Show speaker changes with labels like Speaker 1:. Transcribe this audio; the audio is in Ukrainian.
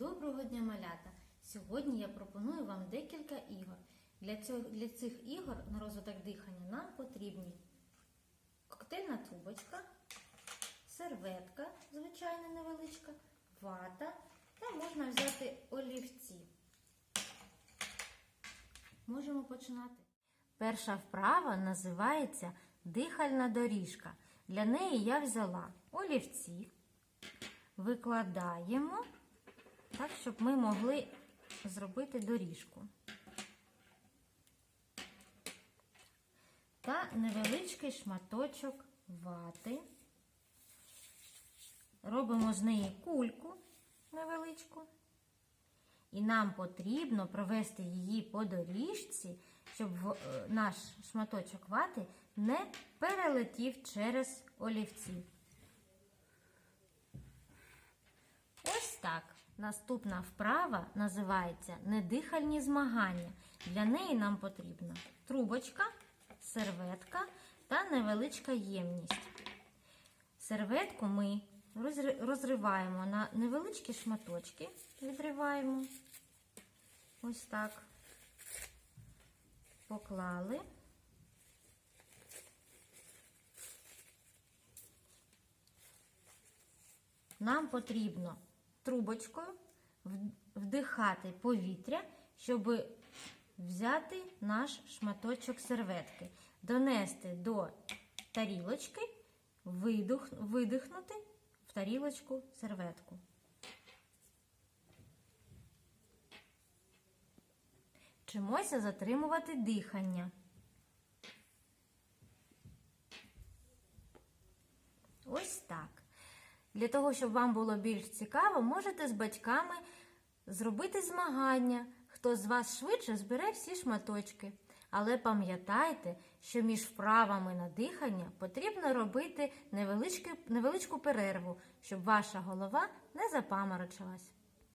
Speaker 1: Доброго дня, малята! Сьогодні я пропоную вам декілька ігор. Для, цього, для цих ігор на розвиток дихання нам потрібні коктейльна трубочка, серветка, звичайна невеличка, вата та можна взяти олівці. Можемо починати. Перша вправа називається дихальна доріжка. Для неї я взяла олівці, викладаємо так, щоб ми могли зробити доріжку. Та невеличкий шматочок вати. Робимо з неї кульку невеличку. І нам потрібно провести її по доріжці, щоб е, наш шматочок вати не перелетів через олівці. Ось так. Наступна вправа називається недихальні змагання. Для неї нам потрібна трубочка, серветка та невеличка ємність. Серветку ми розриваємо на невеличкі шматочки, відриваємо. Ось так. Поклали. Нам потрібно трубочкою вдихати повітря, щоб взяти наш шматочок серветки, донести до тарілочки, видух, видихнути в тарілочку серветку. Вчимося затримувати дихання. Ось так. Для того, щоб вам було більш цікаво, можете з батьками зробити змагання, хто з вас швидше збере всі шматочки. Але пам'ятайте, що між вправами на дихання потрібно робити невеличку, перерву, щоб ваша голова не запаморочилась.